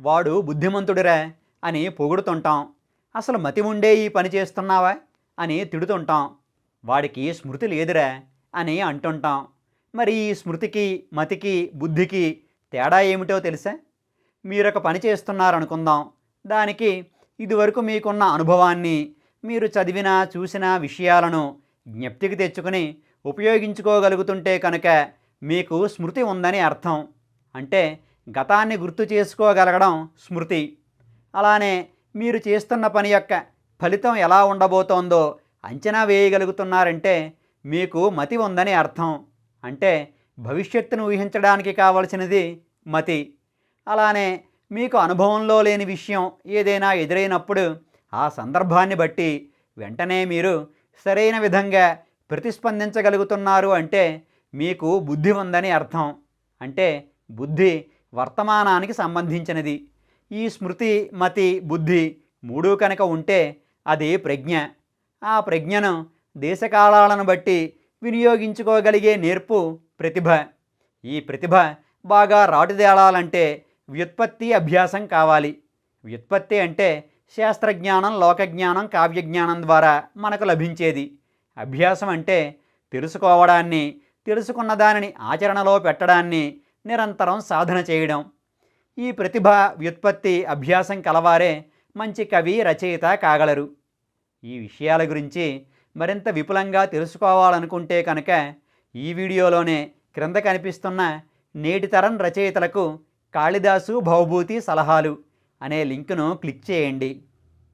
వాడు బుద్ధిమంతుడిరా అని పొగుడుతుంటాం. అసలు మతి ఉండే ఈ పని చేస్తున్నావా? అని తిడుతుంటాం. వాడికి స్మృతి లేదురా అని అంటుంటాం. మరి ఈ స్మృతికి మతికి బుద్ధికి తేడా ఏమిటో తెలుసా? మీరొక పని చేస్తున్నారనుకుందాం. దానికి ఇదివరకు మీకున్న అనుభవాన్ని మీరు చదివిన చూసిన విషయాలను జ్ఞప్తికి తెచ్చుకుని ఉపయోగించుకోగలుగుతుంటే కనుక మీకు స్మృతి ఉందని అర్థం. అంటే గతాన్ని గుర్తు చేసుకోగలగడం స్మృతి. అలానే మీరు చేస్తున్న పని యొక్క ఫలితం ఎలా ఉండబోతోందో అంచనా వేయగలుగుతున్నారంటే మీకు మతి ఉందని అర్థం. అంటే భవిష్యత్తును ఊహించడానికి కావలసినది మతి. అలానే మీకు అనుభవంలో లేని విషయం ఏదైనా ఎదురైనప్పుడు ఆ సందర్భాన్ని బట్టి వెంటనే మీరు సరైన విధంగా ప్రతిస్పందించగలుగుతున్నారు అంటే మీకు బుద్ధి ఉందని అర్థం. అంటే బుద్ధి వర్తమానానికి సంబంధించినది. ఈ స్మృతి మతి బుద్ధి మూడు కనుక ఉంటే అది ప్రజ్ఞ. ఆ ప్రజ్ఞను దేశకాలాలను బట్టి వినియోగించుకోగలిగే నేర్పు ప్రతిభ. ఈ ప్రతిభ బాగా రాటుదేళాలంటే వ్యుత్పత్తి అభ్యాసం కావాలి. వ్యుత్పత్తి అంటే శాస్త్రజ్ఞానం లోకజ్ఞానం కావ్యజ్ఞానం ద్వారా మనకు లభించేది. అభ్యాసం అంటే తెలుసుకోవడాన్ని తెలుసుకున్న దానిని ఆచరణలో పెట్టడాన్ని నిరంతరం సాధన చేయడం. ఈ ప్రతిభ వ్యుత్పత్తి అభ్యాసం కలవారే మంచి కవి రచయిత కాగలరు. ఈ విషయాల గురించి మరింత విపులంగా తెలుసుకోవాలనుకుంటే కనుక ఈ వీడియోలోనే క్రింద కనిపిస్తున్న నేటి తరం రచయితలకు కాళిదాసు భవభూతి సలహాలు అనే లింకును క్లిక్ చేయండి.